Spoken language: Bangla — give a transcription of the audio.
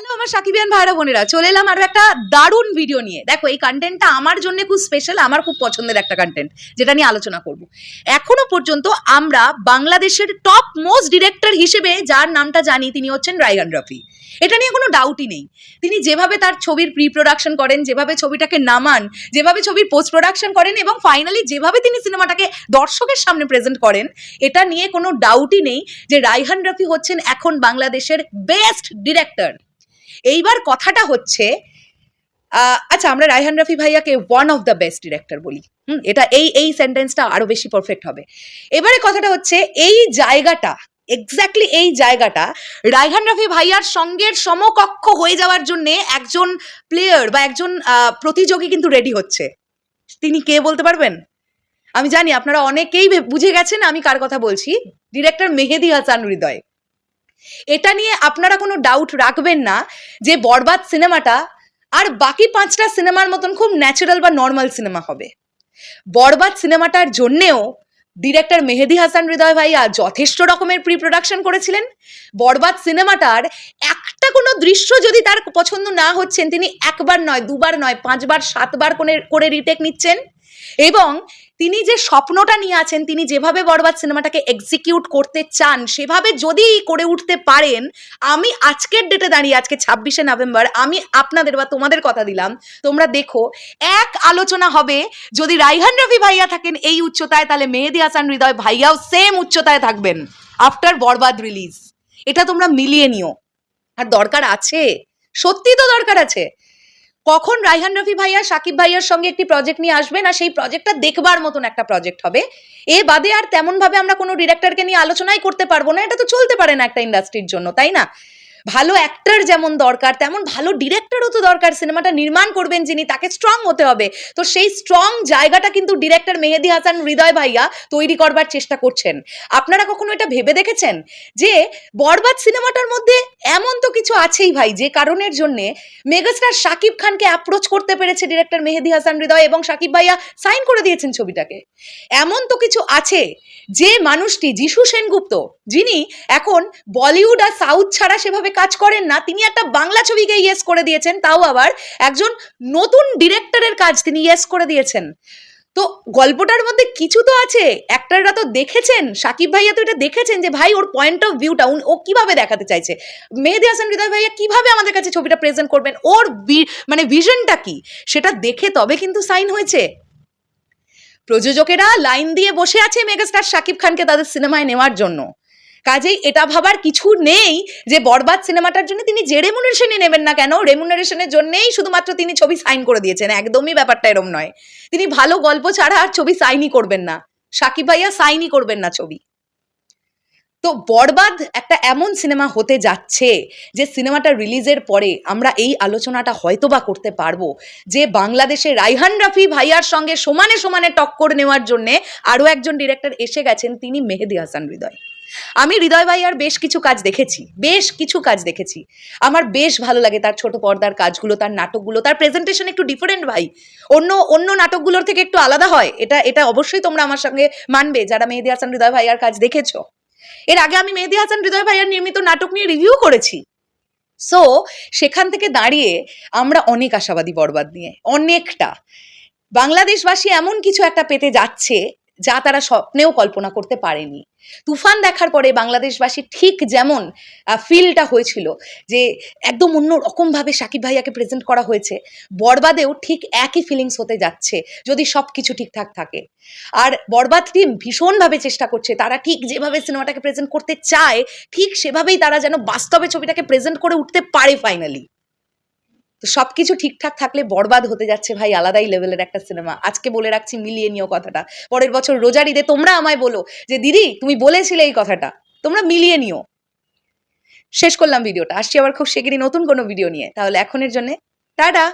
হ্যালো আমার সাকিবিয়ান ভাইরা বোনেরা? চলে এলাম আরও একটা দারুণ ভিডিও নিয়ে। দেখো, এই কন্টেন্টটা আমার জন্য খুব স্পেশাল আমার খুব পছন্দের একটা কন্টেন্ট যেটা নিয়ে আলোচনা করব। এখনও পর্যন্ত আমরা বাংলাদেশের টপ মোস্ট ডিরেক্টর হিসেবে যার নামটা জানি, তিনি হচ্ছেন রায়গান রফি। এটা নিয়ে কোনো ডাউটই নেই। তিনি যেভাবে তার ছবির প্রি প্রোডাকশন করেন, যেভাবে ছবিটাকে নামান, যেভাবে ছবির পোস্ট প্রোডাকশন করেন এবং ফাইনালি যেভাবে তিনি সিনেমাটাকে দর্শকের সামনে প্রেজেন্ট করেন, এটা নিয়ে কোনো ডাউটই নেই যে রায়হান রফি হচ্ছেন এখন বাংলাদেশের বেস্ট ডিরেক্টর এইবার কথাটা হচ্ছে আচ্ছা আমরা রায়হান রফি ভাইয়াকে one of the best director বলি। হুম, এটা এই এই সেন্টেন্সটা আরও বেশি পারফেক্ট হবে। এবারে কথাটা হচ্ছে, এই জায়গাটা এক্স্যাক্টলি এই জায়গাটা রায়হান রফি ভাইয়ার সঙ্গের সমকক্ষ হয়ে যাওয়ার জন্য একজন প্লেয়ার বা একজন প্রতিযোগী কিন্তু রেডি হচ্ছে। তিনি কে বলতে পারবেন? আমি জানি, আপনারা অনেকেই বুঝে গেছেন আমি কার কথা বলছি। ডিরেক্টর মেহেদি হাসান হৃদয়। এটা নিয়ে আপনারা কোনো ডাউট রাখবেন না যে বরবাদ সিনেমাটা আর বাকি পাঁচটা সিনেমার মতন খুব ন্যাচারাল বা নর্মাল সিনেমা হবে। বরবাদ সিনেমাটার জন্যেও ডিরেক্টর মেহেদি হাসান হৃদয় ভাইয়া যথেষ্ট রকমের প্রি প্রোডাকশন করেছিলেন। বরবাদ সিনেমাটার একটা কোনো দৃশ্য যদি তার পছন্দ না হচ্ছেন, তিনি একবার নয়, দুবার নয়, পাঁচবার, সাতবার করে রিটেক নিচ্ছেন। এবং তিনি যে স্বপ্নটা নিয়ে আছেন, তিনি যেভাবে বরবাদ সিনেমাটাকে এক্সিকিউট করতে চান, সেভাবে যদি করে উঠতে পারেন, আমি আজকের ডেটে দাঁড়িয়ে, আজকে ছাব্বিশে নভেম্বর, আমি আপনাদের বা তোমাদের কথা দিলাম। তোমরা দেখো, এক আলোচনা হবে, যদি রাইহান রফি ভাইয়া থাকেন এই উচ্চতায়, তাহলে মেহেদি হাসান হৃদয় ভাইয়াও সেম উচ্চতায় থাকবেন আফটার বরবাদ রিলিজ এটা তোমরা মিলিয়ে নিও। আর দরকার আছে? সত্যি তো দরকার আছে। কখন রাইহান রফি ভাইয়া, সাকিব ভাইয়ার সঙ্গে একটি প্রজেক্ট নিয়ে আসবেন আর সেই প্রজেক্টটা দেখবার মতন একটা প্রজেক্ট হবে? এ বাদে আর তেমনভাবে আমরা কোনো ডিরেক্টরকে নিয়ে আলোচনাই করতে পারব না, এটা তো চলতে পারে না একটা ইন্ডাস্ট্রির জন্য, তাই না? ভালো অ্যাক্টর যেমন দরকার, তেমন ভালো ডিরেক্টরও তো দরকার। সিনেমাটা নির্মাণ করবেন যিনি, তাকে স্ট্রং হতে হবে। তো সেই স্ট্রং জায়গাটা কিন্তু ডিরেক্টর মেহেদি হাসান হৃদয় ভাইয়া তৈরি করবার চেষ্টা করছেন। আপনারা কখনো এটা ভেবে দেখেছেন? যে বরবাদ সিনেমাটার মধ্যে এমন তো কিছু আছেই ভাই, যে কারণের জন্যে মেগাস্টার শাকিব খানকে অ্যাপ্রোচ করতে পেরেছে ডিরেক্টর মেহেদি হাসান হৃদয় এবং শাকিব ভাইয়া সাইন করে দিয়েছেন ছবিটাকে। এমন তো কিছু আছে যে মানুষটি, যিশু সেনগুপ্ত, যিনি এখন বলিউড আর সাউথ ছাড়া সেভাবে কাজ করেন না, তিনি একটা বাংলা ছবিকে ইয়েস করে দিয়েছেন, তাও আবার একজন নতুন ডিরেক্টরের কাজ তিনি ইয়েস করে দিয়েছেন। তো গল্পটার মধ্যে কিছু তো আছে অ্যাক্টাররা তো দেখেছেন, সাকিব ভাইয়া তো এটা দেখেছেন যে ভাই ওর পয়েন্ট অফ ভিউটা ও কীভাবে দেখাতে চাইছে? মেহেদি হাসান, হৃদয় ভাইয়া কীভাবে আমাদের কাছে ছবিটা প্রেজেন্ট করবেন? ওর মানে ভিশনটা কি? সেটা দেখে তবে কিন্তু সাইন হয়েছে। প্রযোজকেরা লাইন দিয়ে বসে আছে মেগাস্টার শাকিব খানকে তাদের সিনেমায় নেওয়ার জন্য। কাজেই এটা ভাবার কিছু নেই যে বরবাদ সিনেমাটার জন্য তিনি যে রেমুনারেশনে নেবেন না কেন রেমুনারেশনের জন্যেই শুধুমাত্র তিনি ছবি সাইন করে দিয়েছেন। একদমই ব্যাপারটা এরম নয়। তিনি ভালো গল্প ছাড়া আর ছবি সাইনই করবেন না। সাকিব ভাইয়া সাইনই করবেন না ছবি। তো বরবাদ একটা এমন সিনেমা হতে যাচ্ছে যে সিনেমাটা রিলিজের পরে আমরা এই আলোচনাটা হয়তোবা করতে পারব যে বাংলাদেশে রাইহান রাফি ভাইয়ার সঙ্গে সমানে সমানে টক্কর নেওয়ার জন্যে আরও একজন ডিরেক্টর এসে গেছেন, তিনি মেহেদি হাসান হৃদয়। আমি হৃদয় ভাইয়ার বেশ কিছু কাজ দেখেছি, বেশ কিছু কাজ দেখেছি। আমার বেশ ভালো লাগে তার ছোট পর্দার কাজগুলো, তার নাটকগুলো, তার প্রেজেন্টেশন একটু ডিফারেন্ট ভাই। অন্য অন্য নাটকগুলোর থেকে একটু আলাদা হয়, এটা এটা অবশ্যই তোমরা আমার সঙ্গে মানবে, যারা মেহেদি হাসান, হৃদয় ভাইয়ার কাজ দেখেছ। এর আগে আমি মেহেদি হাসান, হৃদয় ভাইয়ার নির্মিত নাটক নিয়ে রিভিউ করেছি। সো সেখান থেকে দাঁড়িয়ে আমরা অনেক আশাবাদী বরবাদ নিয়ে, অনেকটা। বাংলাদেশবাসী এমন কিছু একটা পেতে যাচ্ছে যা তারা স্বপ্নেও কল্পনা করতে পারেনি। তুফান দেখার পরে বাংলাদেশবাসী ঠিক যেমন ফিলটা হয়েছিল যে একদম অন্য রকমভাবে সাকিব ভাইয়াকে প্রেজেন্ট করা হয়েছে। বরবাদেও ঠিক একই ফিলিংস হতে যাচ্ছে যদি সব কিছু ঠিকঠাক থাকে। আর বরবাদ টিম ভীষণভাবে চেষ্টা করছে, তারা ঠিক যেভাবে সিনেমাটাকে প্রেজেন্ট করতে চায়, ঠিক সেভাবেই তারা যেন বাস্তবে ছবিটাকে প্রেজেন্ট করে উঠতে পারে ফাইনালি তো সবকিছু ঠিকঠাক থাকলে বরবাদ হতে যাচ্ছে ভাই আলাদাই লেভেলের একটা সিনেমা আজকে বলে রাখছি মিলিয়ে নিও কথাটা। পরের বছর রোজার তোমরা আমায় বলো যে, দিদি, তুমি বলেছিলে এই কথাটা। তোমরা মিলিয়ে নিও শেষ করলাম ভিডিওটা। আসছি আবার খুব শিগগিরই নতুন কোনো ভিডিও নিয়ে। তাহলে এখনের জন্য টাটা!